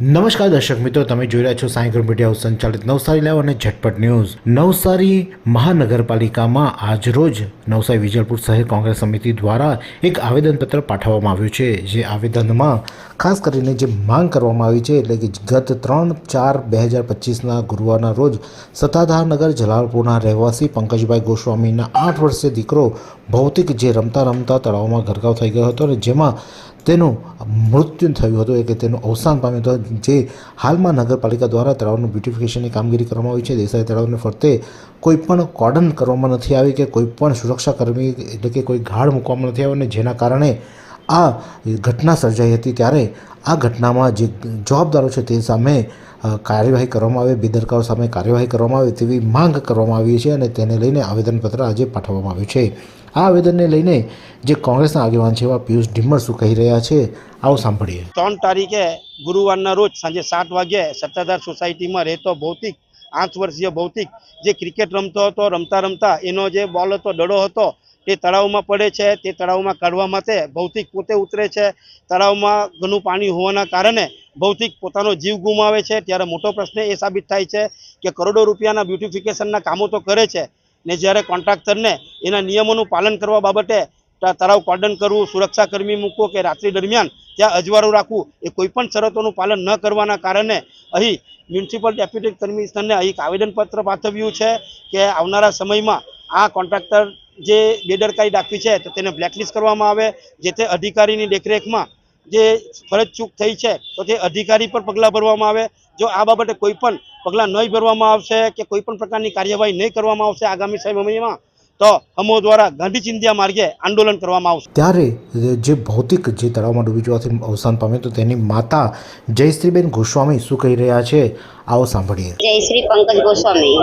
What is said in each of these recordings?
નમસ્કાર દર્શક મિત્રો, તમે જોઈ રહ્યા છો સાયકલ મીડિયા સંચાલિત નવસારી લાઈવ અને ઝટપટ ન્યૂઝ. નવસારી મહાનગરપાલિકામાં આજરોજ નવસારી વિજલપુર શહેર કોંગ્રેસ સમિતિ દ્વારા એક આવેદનપત્ર પાઠવવામાં આવ્યું છે. જે આવેદનમાં ખાસ કરીને જે માંગ કરવામાં આવી છે, એટલે કે ગત ત્રણ ચાર બે હજાર પચીસના ગુરુવારના રોજ સત્તાધારનગર જલાલપુરના રહેવાસી પંકજભાઈ ગોસ્વામીના આઠ વર્ષીય દીકરો ભૌતિક જે રમતા રમતા તળાવમાં ગરકાવ થઈ ગયો હતો અને જેમાં તેનું મૃત્યુ થયું હતું કે તેનું અવસાન પામ્યું હતું. જે હાલમાં નગરપાલિકા દ્વારા તળાવનું બ્યુટિફિકેશનની કામગીરી કરવામાં આવી છે. દેસાઈ તળાવને ફરતે કોઈ પણ કોર્ડન કરવામાં નથી આવી કે કોઈ પણ સુરક્ષાકર્મી એટલે કે કોઈ ગાઢ મૂકવામાં નથી આવ્યો અને જેના કારણે આ ઘટના સર્જાઈ હતી ત્યારે આ ઘટનામાં જે જવાબદારો છે તે સામે કાર્યવાહી કરવામાં આવે, બેદરકારો સામે કાર્યવાહી કરવામાં આવે તેવી માંગ કરવામાં આવી છે અને તેને લઈને આવેદનપત્ર આજે પાઠવવામાં આવ્યું છે. આ આવેદનને લઈને જે કોંગ્રેસના આગેવાન છે એવા પિયુષ ઢીમર શું કહી રહ્યા છે, આવો સાંભળીએ. ત્રણ તારીખે ગુરુવારના રોજ સાંજે સાત વાગ્યે સત્તાધાર સોસાયટીમાં રહેતો ભૌતિક, આઠ વર્ષીય ભૌતિક જે ક્રિકેટ રમતો હતો, રમતા રમતા એનો જે બોલ હતો, દડો હતો, તે તળાવમાં પડે છે. તે તળાવમાં કાઢવા માટે ભૌતિક પોતે ઉતરે છે. તળાવમાં ઘણું પાણી હોવાના કારણે ભૌતિક પોતાનો જીવ ગુમાવે છે. ત્યારે મોટો પ્રશ્ન એ સાબિત થાય છે કે કરોડો રૂપિયાના બ્યુટિફિકેશનના કામો તો કરે છે. ને જ્યારે કોન્ટ્રાક્ટરને એના નિયમોનું પાલન કરવા બાબતે તરાવ કોર્ડન કરવું સુરક્ષાકર્મી મૂકવો કે રાત્રિ દરમિયાન ત્યાં અજવાળું રાખવું, એ કોઈપણ શરતોનું પાલન ન કરવાના કારણે અહીં મ્યુનિસિપલ ડેપ્યુટી કમિશનરને અહીં આવેદનપત્ર પાઠવ્યું છે કે આવનારા સમયમાં આ કોન્ટ્રાક્ટર જે બેદરકારી દાખવી છે, તો તેને બ્લેકલિસ્ટ કરવામાં આવે, જે તે અધિકારીની દેખરેખમાં જે ફરજ ચૂક થઈ છે, તો તે અધિકારી પર પગલાં ભરવામાં આવે જો આ બાબતે કોઈ પણ પગલાં નહીં ભરવામાં આવશે કે કોઈ પણ પ્રકારની કાર્યવાહી નહીં કરવામાં આવશે આગામી સમયમાં તો અમો દ્વારા ગાંધી ચિંધ્યા માર્ગે આંદોલન કરવામાં આવશે. ત્યારે જે ભૌતિક જે તળાવમાં ડૂબી જવાથી અવસાન પામ્યું તો તેની માતા જયશ્રીબેન ગોસ્વામી શું કહી રહ્યા છે આવો સાંભળીએ. જયશ્રી પંકજ ગોસ્વામી.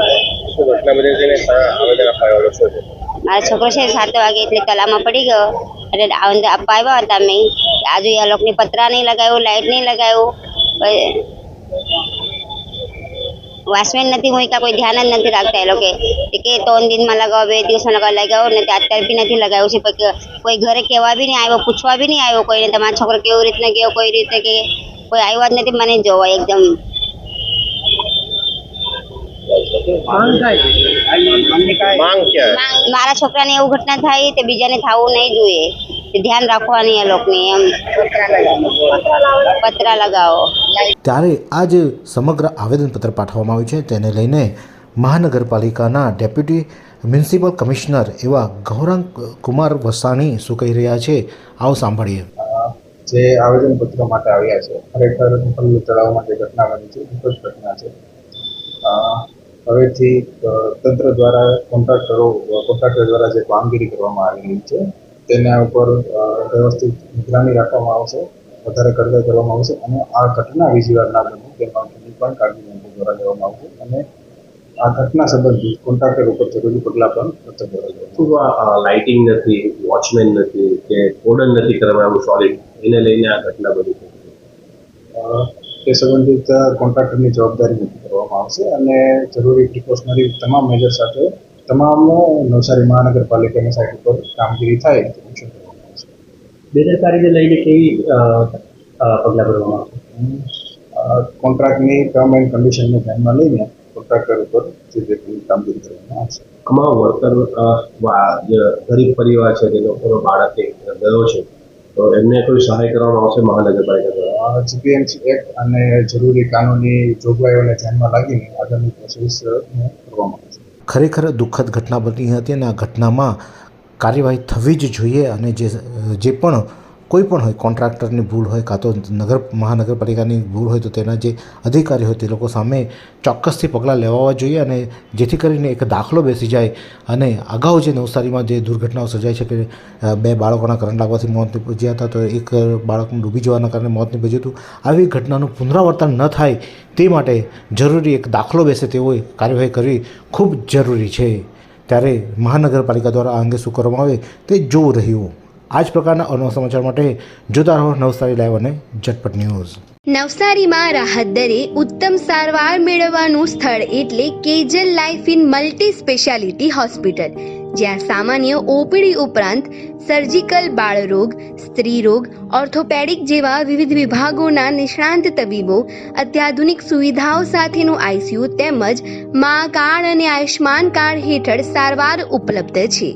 મારો છોકરો છે સાત વાગે એટલે કલામાં પડી ગયો. એટલે આપવા આવ્યા હતા મેં. આજુ આ લોકોની પતરા નહીં લગાવ્યું લાઇટ નહીં લગાવ્યું. વોચમેન નથી મૂક્યા કોઈ ધ્યાન જ નથી રાખતા એ લોકો. કે ત્રણ દિનમાં લગાવો બે દિવસમાં લગાવો લગાવો ને અત્યારે બી નથી લગાવ્યું છે. કોઈ ઘરે કહેવા બી નહીં આવ્યો પૂછવા બી નહીં આવ્યો કોઈને તમારો છોકરો કેવી રીતના ગયો કોઈ રીતે કે કોઈ આવ્યો જ નથી મને જોવા એકદમ. હે? મારા છોકરાને એવું ઘટના થાય તે બીજાને થવું નહીં જોઈએ. ધ્યાન રાખવાની એ લોકોની એમ. પતરા લગાવો. ત્યારે આ જે સમગ્ર આવેદનપત્ર પાઠવવામાં આવ્યું છે. તેને લઈને મહાનગરપાલિકાના ડેપ્યુટી મ્યુનિસિપલ કમિશનર એવા ગૌરાંગ કુમાર વસાણી શું કહી રહ્યા છે? આવો સાંભળીએ. જે આવેદનપત્રો માટે આવ્યા છે ખરેખર પલ્લુ તળાવમાં જે ઘટના બની છે દુઃખદ ઘટના છે. હવેથી તંત્ર દ્વારા કોન્ટ્રાક્ટરો કોન્ટ્રાક્ટર દ્વારા જે કામગીરી કરવામાં આવી રહી છે તેના ઉપર વ્યવસ્થિત નિગરાની રાખવામાં આવશે વધારે કડકાઈ કરવામાં આવશે અને આ ઘટના બીજી વાર ના બને તે માટેની પણ કાળજી તંત્ર દ્વારા લેવામાં આવશે અને આ ઘટના સંબંધિત કોન્ટ્રાક્ટર ઉપર જરૂરી પગલાં પણ તંત્ર દ્વારા શું આ લાઇટિંગ નથી વોચમેન નથી કે કોડન નથી કરવામાં આવ્યું સોલિડ એને લઈને આ ઘટના બની તે સંબંધિત કોન્ટ્રાક્ટરની જવાબદારી નક્કી કરવામાં આવશે અને જરૂરી પ્રિકોશનરી તમામ મેજર સાથે તમામ નવસારી મહાનગરપાલિકાની સાઇટ ઉપર કામગીરી થાય તે ensure કરવામાં આવશે બેદરકારીને લઈને કેવી પગલાં ભરવામાં આવશે? કોન્ટ્રાક્ટની ટર્મ એન્ડ કન્ડિશનને ધ્યાનમાં લઈને કોન્ટ્રાક્ટર ઉપર જે તે કામગીરી કરવામાં આવશે. આમાં વર્કર વા- ગરીબ પરિવાર છે જે લોકોનો બાળક ગયો છે તો એમને કોઈ સહાય કરવામાં આવશે મહાનગરપાલિકા દ્વારા? જીપીએમસી એક્ટ અને જરૂરી કાનૂની જોગવાઈઓને ધ્યાનમાં લાગીને આગળની પ્રોસેસ કરવામાં આવશે. ખરેખર દુઃખદ ઘટના બની હતી અને આ ઘટનામાં કાર્યવાહી થવી જ જોઈએ અને જે જે પણ કોઈ પણ હોય, કોન્ટ્રાક્ટરની ભૂલ હોય કાં તો નગર, મહાનગરપાલિકાની ભૂલ હોય તો તેના જે અધિકારી હોય તે લોકો સામે ચોક્કસથી પગલાં લેવા જોઈએ અને જેથી કરીને એક દાખલો બેસી જાય અને અગાઉ જે નવસારીમાં જે દુર્ઘટનાઓ સર્જાઈ છે કે બે બાળકોના કરંટ લાગવાથી મોત નીપજ્યા હતા તો એક બાળકનું ડૂબી જવાના કારણે મોત નીપજ્યું હતું. આવી ઘટનાનું પુનરાવર્તન ન થાય તે માટે જરૂરી એક દાખલો બેસે તેવો કાર્યવાહી કરવી ખૂબ જરૂરી છે. ત્યારે મહાનગરપાલિકા દ્વારા આ અંગે શું કરવામાં આવે તે જોવું રહ્યું. આ જ પ્રકારના અનવા સમાચાર માટે જોતા રહો નવસારી લાઈવ અને ઝટપટ ન્યૂઝ. નવસારીમાં રાહત દરે ઉત્તમ સારવાર મેળવવાનું સ્થળ એટલે Kejal life in multi speciality hospital, જ્યાં સામાન્ય ઓપીડી ઉપરાંત સર્જિકલ બાળરોગ, સ્ત્રીરોગ, ઓર્થોપેડિક જેવા વિવિધ વિભાગોના નિષ્ણાંત તબીબો, અત્યાધુનિક સુવિધાઓ સાથેનું આઈસીયુ તેમજ મા કાર્ડ અને આયુષ્માન કાર્ડ હેઠળ સારવાર ઉપલબ્ધ છે.